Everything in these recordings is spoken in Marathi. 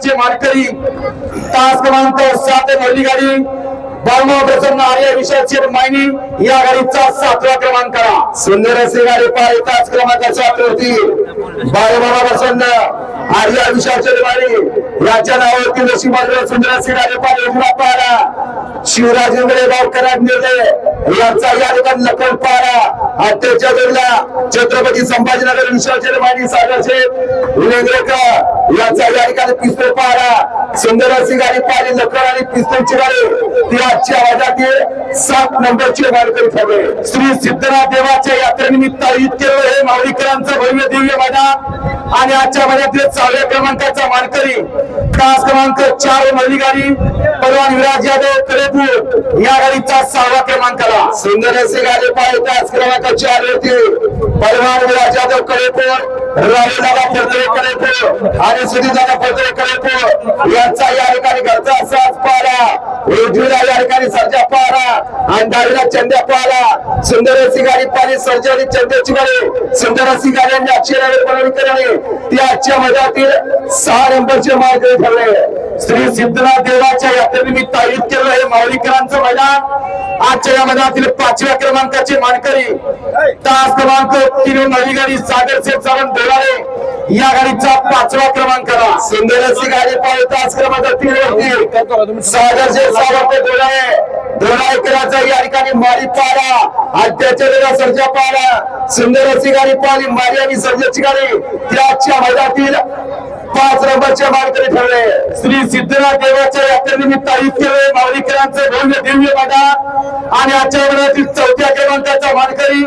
क्रमांकाचे मानकरी तास क्रमांक सात पहिली गाडी. बाळमा प्रसन्न आर्य विषयाची मायनी या गाडीचा सातवा क्रमांकाला सुंदर असे गाडी पाय तास क्रमांकाच्या वरती बाळमा प्रसन्न आर्य विषयाची मायनी. याच्या नावावरती नशिबाजवळ सुंदर असे गाडी पाय उजवा शिवराजेंद्र गावकरात निर्णय यांचा या लोकांना नकल पारा अठ्ठेच्या जोडला छत्रपती संभाजीनगर विश्वाचे मानी सागरचे विलेंद्रकर याचा या ठिकाणी पिस्तूल पारा सुंदर गाडी पाहिली नकल आणि पिस्तूलची गाडी ती आजच्या आवाजातील सात नंबरची मानकरी ठरले श्री सिद्धनाथ देवाच्या यात्रेनिमित्त आयोजित केलेलं हे मावळीकरांचं भव्य दिव्य मैदान आणि आजच्या महिन्यातील सहाव्या क्रमांकाचा मानकरी तास क्रमांक चार मधली गाडी परवान विराज यादव करेपूर या गाडीचा सहावा क्रमांकाला. सुंदर असे गाडी पाय तास क्रमांक चार होती परवान विराज यादव कलेपूर राहुल फडतरे कलेपूर आणि सुधीर फडतरे कलेपूर यांचा या ठिकाणी घरचा साज पारा उजवीला या ठिकाणी सर्जा पारा आणि डावीला चंद्या पारा सुंदर अशी गाडी पाहिली सर्जारी चंद्याची गाडी. सुंदर अशी गाड्यांनी अक्षराने बनवणी केल्याने ती आजच्या मैदानातील सहा नंबरचे मार्ग ठरले. श्री सिद्धनाथ देवाच्या यात्रेनिमित्त आयोजित केलेलं हे मावळीकरांचं मैदान. आजच्या या मैदानातील पाचव्या क्रमांकाचे मानकरी तास क्रमांक तीन नवी गाडी सागर शेठ सावंत डोलारे या गाडीचा पाचवा क्रमांकाला सुंदर अशी गाडी पाहिजे तास क्रमांक तीन वरती सागर शेठ ते डोलारे धोरायकराचा या ठिकाणी मारी पारा आणि सर्जा पारा सुंदर अशी गाडी पाहिली मारी आणि सर्जाची गाडी. त्याच्या मैदानातील पाच नंबरचे मानकरी ठरले. श्री सिद्धनाथ देवाच्या यात्रेनिमित्त आयोजित केले भव्य दिव्य बघा. आणि आजच्या महिन्यातील चौथ्या क्रमांकाचा मानकरी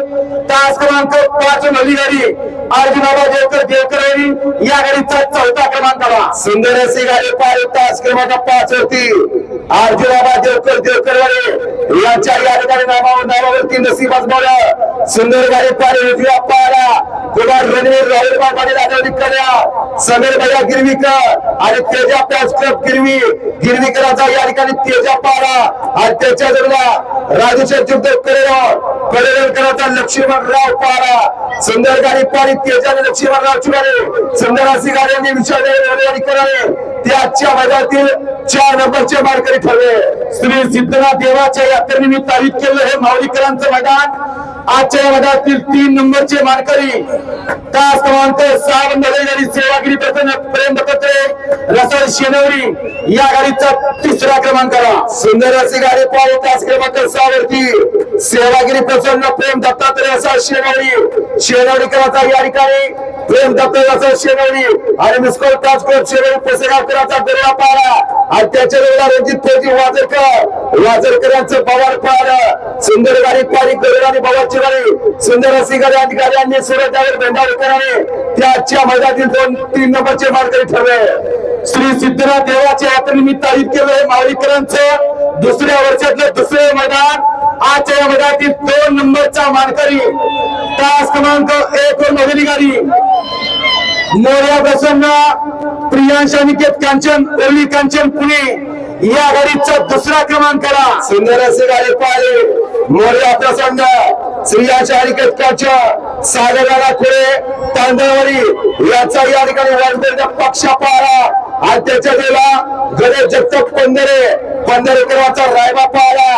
तास क्रमांक पाच नवी गाडी अर्जुनाबा देवकर देवकर या गाडीचा चौथा क्रमांक सुंदर अशी गाडी पाहिली तास क्रमांक पाच होती अर्जुनाबा देवकर देवकर वाले. यांच्या या ठिकाणी नामावर नावावरती नसीब आजमावलं सुंदर गाडी पाहिली उजव्या पारा कुमार रणवीर राहुल पाटील आठवणी कन्या समीर भैया गिरवीकर आणि तेजा पॅच क्लब गिरवी. गिरवीकरांचा या ठिकाणी तेजा पारा. आणि त्याच्या जोडला राजेश्वर युद्ध करेगाव करेगावकराचा लक्ष्मणराव पारा. सुंदर गाडी पारी तेजाने लक्ष्मणराव चुराले सुंदर असे गाड्यांनी विचारले करावे. ते आजच्या मैदानातील चार नंबरचे मारकरी ठरले श्री सिद्धनाथ देवाच्या यात्रेनिमित्त आयोजित केलं हे माऊलीकरांचं मैदान आजच्या या तीन नंबरचे मानकरी तास क्रमांक सहा नंबर गाडी सेवागिरी प्रसन्न प्रेम पत्रे रसाळ शेनवरी या गाडीचा तिसरा क्रमांकाला सुंदर अशी गाडी पाहू तास क्रमांक सहा वरती. सेवागिरी प्रसन्न प्रेम दत्तात्रय असा शेनवरी. शेनवरीकराचा या ठिकाणी प्रेम दत्तात्रय रसाळ शेनवरी आणि मिसकोल ताजकोट शेनवरी पुसेगावकराचा दर्या पारा आणि त्याच्या वेळेला रणजित फौजी वाजरकर वाजरकरांचं पवार पारा सुंदर गाडी पारी गरुड पवारची गाडी सुंदर अशी गाडी अधिकाऱ्यांनी सुरतावर भेंडावर करावे मैदानातील दोन तीन नंबरचे मार्गरी ठरले. श्री सिद्धनाथ देवाच्या यात्रेनिमित्त आयोजित केलं हे दुसऱ्या वर्षातलं दुसरे मैदान. आजच्या या मैदानातील दोन नंबरचा मानकरी. तास क्रमांक एक वर गाडी. मोर्या प्रसन्न प्रियांश अनिकेत कांचन ओली कांचन पुणे. या गाडीचा दुसरा क्रमांकाला सुंदर असे गाडी पाहिले. मोर्या प्रसन्न श्रियांश अनिकेत कांचन सागराला खुळे तांदळवाडी. याचा या ठिकाणी वाजवेल पक्षा पारा आणि त्याच्या गेला गणेश जगताप पंधरे. पंधरेकराचा रायबा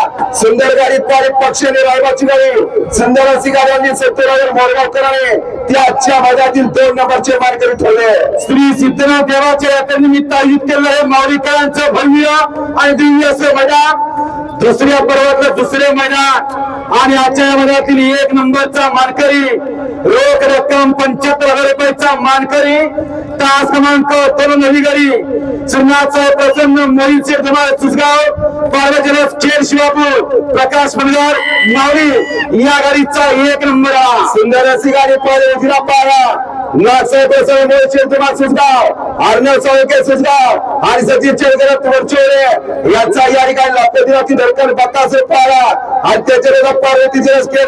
पाहिला सुंदर गाडी पाहिली पक्षाने रायबाची गाडी. सुंदर अशी गाड्यांनी सत्तरावर मोरगावकरांनी. करावे त्या आजच्या भागातील दोन नंबरचे मार्गरी ठेवले श्री सिद्धनाथ देवाच्या यात्रेनिमित्त आयोजित केलं हे माऊलीकरांचं भव्य आणि दिव्य असं मैदान. दुसऱ्या पर्वातलं दुसरे मैदान. आणि आजच्या या मैदानातील एक नंबरचा मानकरी रोख रक्कम पंच्याहत्तर हजार रुपयाचा मानकरी तास क्रमांक तरुण अधिकारी जुन्नाचा प्रसन्न मोहित शेठ धमाळ सुसगाव पार्वतीरस खेड शिवापूर. प्रकाश मनगार मावळी या गाडीचा एक नंबर सुंदर अशी गाडी पाहिजे उजिरा नाथसाहेब प्रसन्न मोहित शेठ धमाळ सुसगाव अर्णव साळुके सुसगाव आणि सचिन चेडकर वरचोरे यांचा या ठिकाणी लाखो धडकन बत्तासे पारा आणि त्याच्या पार्वती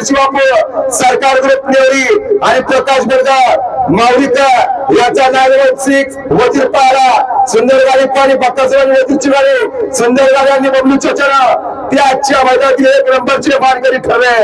शिवापूर. सरकार ग्रुप नेवरी आणि प्रकाश बडगाव. माऊलीकर याचा नागवत सिक्स वजीर पाळा सुंदर गाडी पाणी भक्तासवानी गाडी. सुंदर गाडी आणि बबलूच्या चचरा त्या आजच्या मैदानातील एक नंबरचे मानकरी ठरले.